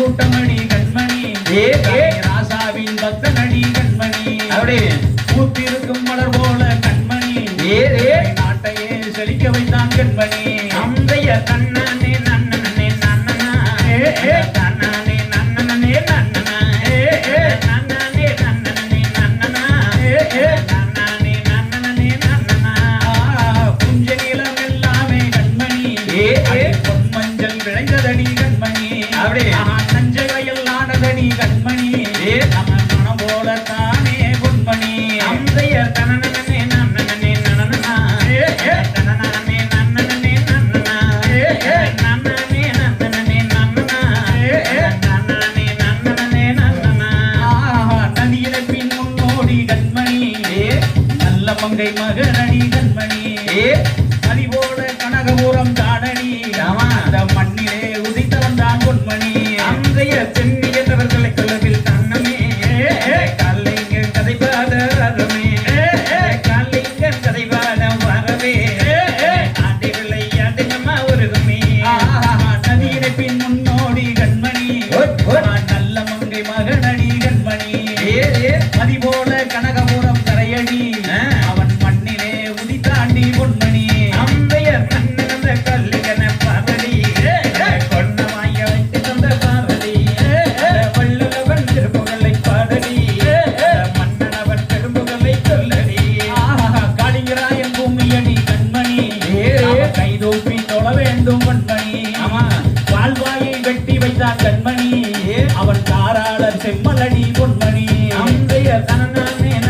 கூட்டமடி கண்மணி. ஏ. ராசாவின் பக்தனடி கண்மணி. அப்படி. பூத்திருக்கும் மலர் போல கண்மணி. ஏ. நாட்டையே செழிக்க வைத்தான் கண்மணி. அந்தைய தன்னானே கண்மணி அப்படி. ஆஹா, நஞ்ச வயல் ஆனதடி கண்மணி. நம்ம மனம் போல தானே பொன்மணி அந்தைய தனனனே நன்னனே ஏ. தனனனே நன்னனே நன்னனா. நன்னனே நன்னனே நன்னனா. நன்னனே நன்னனே நன்னனா நதியில பின் முன்னோடி கண்மணி. நல்ல மங்கை மகனடி கண்மணி ஏ. நதி பொன்மணி அந்தைய சென்னியத்தவர்களை கொள்ளவில் தன்னமே கல்லைங்க கதைபாத வரமே. கல்லைங்க கதைபாத வரவே ஆண்டிகளை ஆண்டினம்மா உருகுமே. ஆஹா, நதியிலே பின் முன்னோடி கண்மணி. நல்ல மங்கை மகனடி. கண்மணி ஏ. அவன் கைதூப்பி தொழ வேண்டும் ஆமா. வாழ்வாயை வெட்டி வைத்தான் கண்மணி. அவன் தாராளர் செம்மலடி பொன்மணி அந்தைய கண்ணன